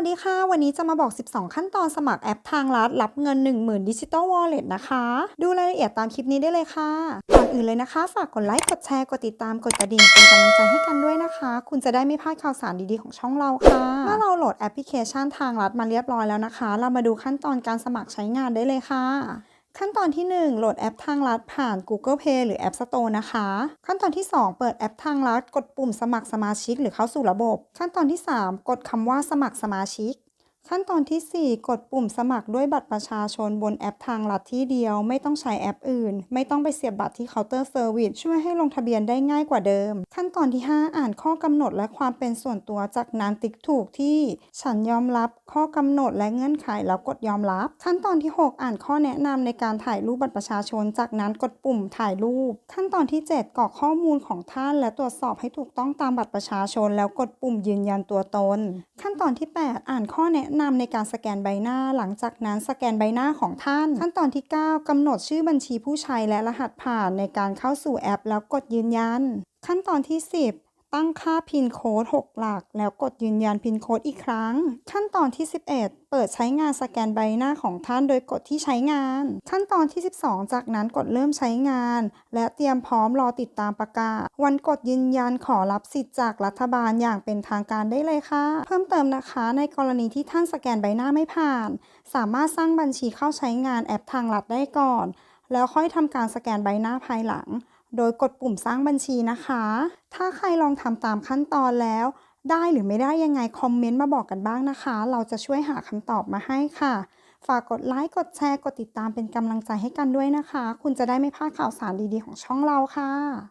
วัสดีค่ะ วันนี้จะมาบอก 12 ขั้นตอนสมัครแอปทางรัฐ รับเงิน 10,000ดิจิตอลวอลเล็ตนะคะ ดูรายละเอียดตามคลิปนี้ได้เลยค่ะ ก่อนอื่นเลยนะคะ ฝากกดไลค์ กดแชร์ กดติดตาม กดกระดิ่งเป็นกำลังใจให้กันด้วยนะคะ คุณจะได้ไม่พลาดข่าวสารดีๆของช่องเราค่ะ เมื่อเราโหลดแอปพลิเคชันทางรัฐมาเรียบร้อยแล้วนะคะ เรามาดูขั้นตอนการสมัครใช้งานได้เลยค่ะ ขั้นตอนที่ 1 โหลดแอปทางรัดผ่าน Google Play หรือ App Store นะคะ ขั้นตอนที่ 2 เปิดแอปทางรัด กดปุ่มสมัครสมาชิกหรือเข้าสู่ระบบ ขั้นตอนที่ 3 กดคำว่าสมัครสมาชิก ขั้นตอนทีสี่ 4 กดปุ่มสมัครด้วยบัตรประชาชนบนแอปทางรัฐที่เดียว ไม่ต้องใช้แอปอื่น ไม่ต้องไปเสียบบัตรที่เคาน์เตอร์เซอร์วิสช่วยให้ลงทะเบียนได้ง่ายกว่าเดิม ขั้นตอนที่ 5 อ่านข้อกำหนดและความเป็นส่วนตัวจากนั้นติ๊กถูกที่ ฉันยอมรับข้อกำหนดและเงื่อนไขแล้วกดยอมรับ ขั้นตอนที่ 6 อ่านข้อแนะนำในการถ่ายรูปบัตรประชาชน จากนั้นกดปุ่มถ่ายรูป ขั้นตอนที่ 7กรอกข้อมูลของท่าน และตรวจสอบให้ถูกต้องตามบัตรประชาชน แล้วกดปุ่มยืนยันตัวตน ขั้นตอนที่ 8 อ่านข้อแนะนำในการสแกนใบหน้า หลังจากนั้นสแกนใบหน้าของท่าน ขั้นตอนที่ 9กำหนดชื่อบัญชีผู้ใช้และรหัสผ่านในการเข้าสู่แอป แล้วกดยืนยัน ขั้นตอนที่ 10 ตั้งค่าพินโค้ด6 หลัก แล้วกดยืนยันพินโค้ดอีกครั้ง ขั้นตอนที่ 11 เปิดใช้งานสแกนใบหน้าของท่านโดยกดที่ใช้งาน ขั้นตอนที่ 12 จากนั้นกดเริ่มใช้งาน และเตรียมพร้อมรอติดตามประกาศ วันกดยืนยันขอรับสิทธิ์จากรัฐบาลอย่างเป็นทางการได้เลยค่ะ เพิ่มเติมนะคะในกรณีที่ท่านสแกนใบหน้าไม่ผ่าน สามารถสร้างบัญชีเข้าใช้งานแอปทางรัฐได้ก่อน แล้วค่อยทำการสแกนใบหน้าภายหลัง โดยกดปุ่มสร้างบัญชีนะคะ ถ้าใครลองทำตามขั้นตอนแล้ว ได้หรือไม่ได้ยังไงคอมเมนต์มาบอกกันบ้างนะคะ เราจะช่วยหาคำตอบมาให้ค่ะ ฝากกดไลค์ กดแชร์ กดติดตามเป็นกำลังใจให้กันด้วยนะคะ คุณจะได้ไม่พลาดข่าวสารดีๆของช่องเราค่ะ